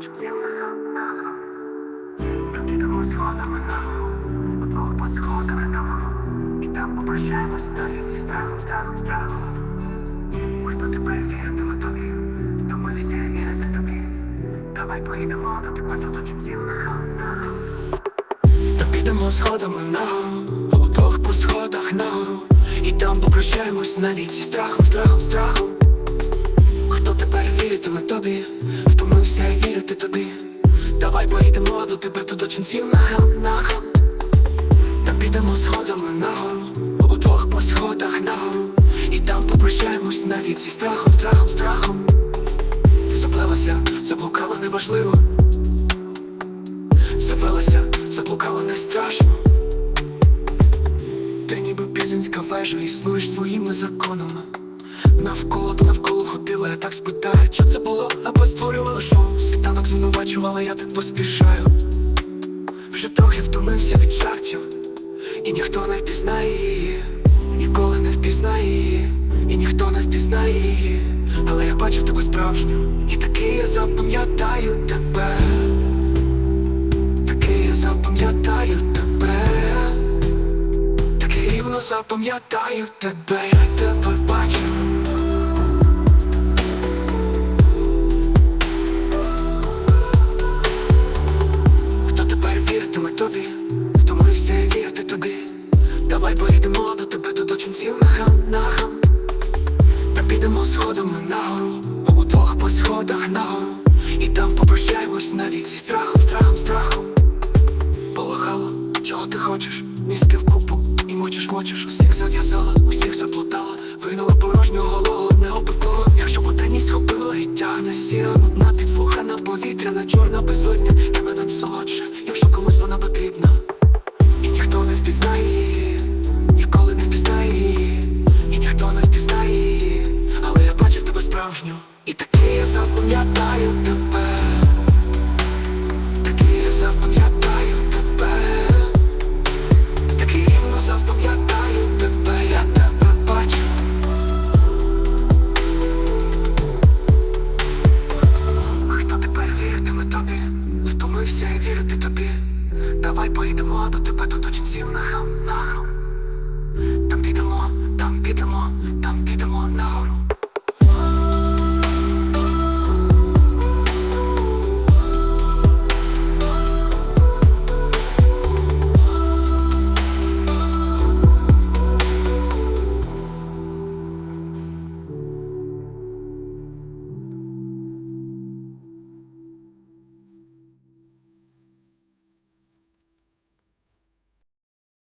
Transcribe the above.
дочок зілих Підемо сходами нагору, удвох по сходах нагору І там попрощаємось навіть зі страхом, страхом, страхом. Хто тепер віритиме тобі, то ми всі вірити тобі. Давай поїдемо до тебе до дочок зілих Та підемо сходами нагору, удвох по сходах нагору І там попрощаємось навіть зі страхом, страхом, страхом тепер віритиме тобі, втомився вірити тобі. Давай поїдемо до тебе до дочинців нагам, нагам Та підемо сходами нагору, удвох по сходах нагору. І там попрощаємось навіть зі страхом, страхом, страхом. Заплелася, заблукала неважливо. Завелася, заблукала не страшно. Ти ніби пізанська вежа, існуєш своїми законами Навколо та навколо ходила, я так спитаю, що це було, або створювала шум Світанок звинувачувала, я так поспішаю. Вже трохи втомився від жартів І ніхто не впізнає її. Ніколи не впізнає її І ніхто не впізнає її. Але я бачив тебе справжню І такий я запам'ятаю тебе. Такий я запам'ятаю тебе. Такий рівно запам'ятаю тебе, я тебе бачу підемо сходами нагору, удвох по сходах нагору. І там попрощаємось навіть зі страхом, страхом, страхом. Полохало, чого ти хочеш? Мізки в купу і мочиш, мочиш. Усіх зав'язала, усіх заплутала. Винула порожню голову, не опекла Якщо потані схопила і тягне сіра Нудна підслухана повітряна чорна безодня. Для мене справжню. І такий я запам'ятаю тебе. Такий я запам'ятаю тебе. Такий рівно запам'ятаю тебе, я тебе бачу. Хто тепер віритиме тобі? Втомився вірити тобі. Давай поїдемо до тебе до дочинців нахам, нахам. Там підемо, там підемо, там підемо нагору